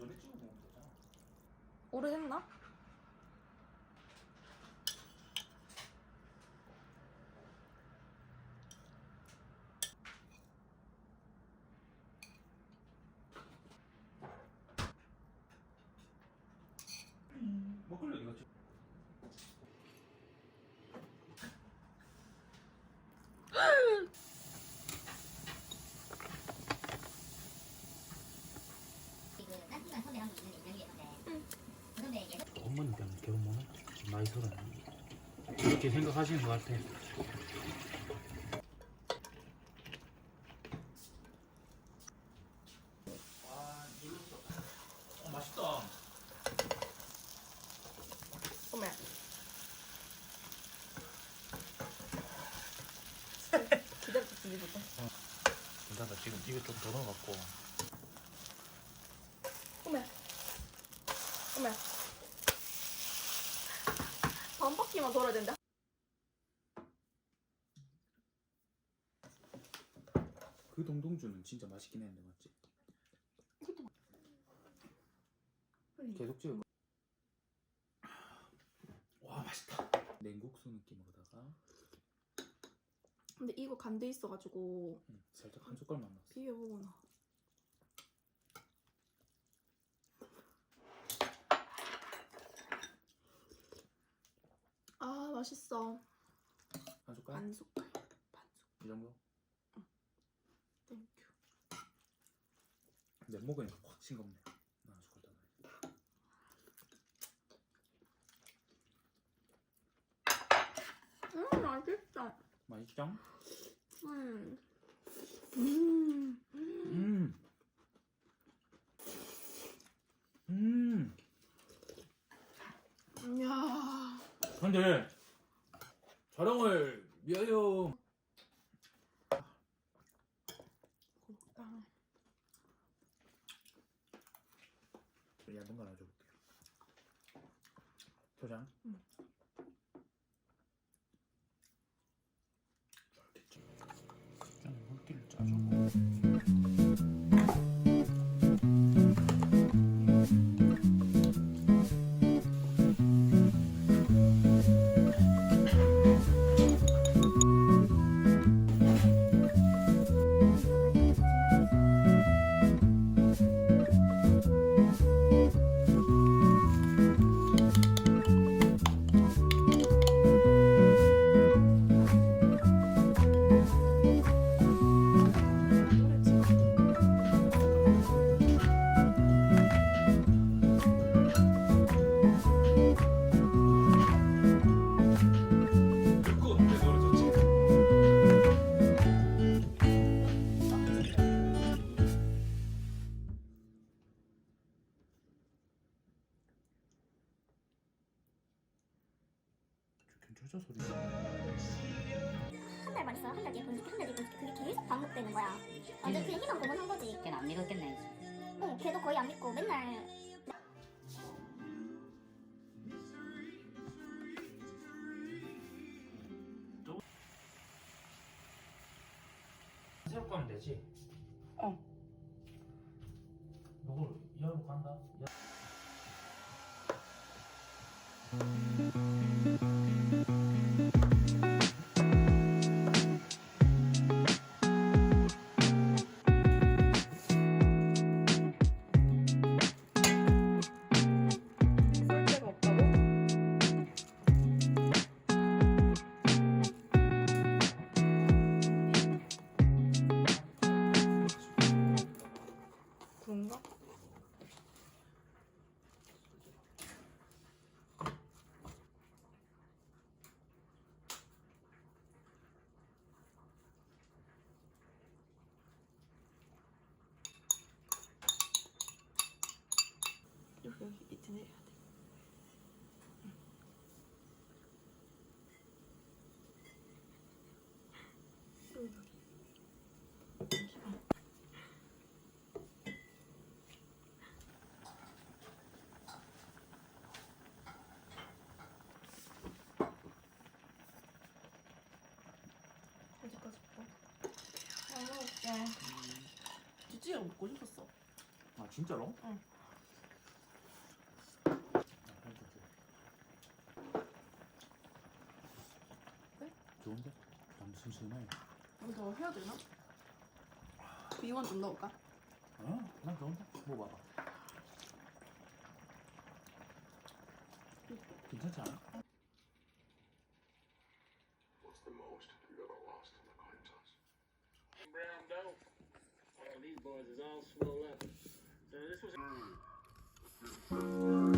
전에 찍어 먹으면 되잖아. 오래됐나? 먹을래 이거 찍. 엄마는 그냥 결혼 못해. 나이 서른. 그렇게 생각하시는 것 같아. 아, 눌렀어. 어, 맛있다. 기다렸다 뒤집었다. 일단 나 지금 입에 좀더 넣어갖고. 어메. 어메. 반 바퀴만 돌아야 된다. 그 동동주는 진짜 맛있긴 했는데 맞지? 계속 찍어. 와 맛있다. 냉국수 느낌으로다가 근데 이거 간돼 있어가지고 음, 살짝 한 숟갈만 넣었어. 비벼보거나. 아 맛있어. 한 숟갈? 반 숟갈. 반 숟갈. 이 정도? 땡큐. 내 먹으니까 확 싱겁네. 나한 숟갈 더 넣어. 음 맛있다. 맛있죠? 음. 음. 음. 음. 이야. 근데 촬영을 위하여 아, 얇은 거 하나 줘볼게요. 초장. 응. 좀 물기를 짜주 달만 있어요. 한 달 뒤에 보여줄게. 한달 뒤에 보여줄게. 그게 계속 반복되는 거야. 완전 그냥 희망 고문한 거지. 걔는 안 믿었겠네. 응, 걔도 거의 안 믿고 맨날 새로 가면 되지. 어. 이걸 이하로 간다. 네. 찌찌가 먹고 싶었어. 아 진짜로? 응. 네? 좋은데? 좀 슴슴해. 이거 더 해야 되나? 비원 좀 넣을까? 어? 난 좋은데? 먹어봐봐 괜찮지 않아? Dough. Well, these boys is all swole up. So this was.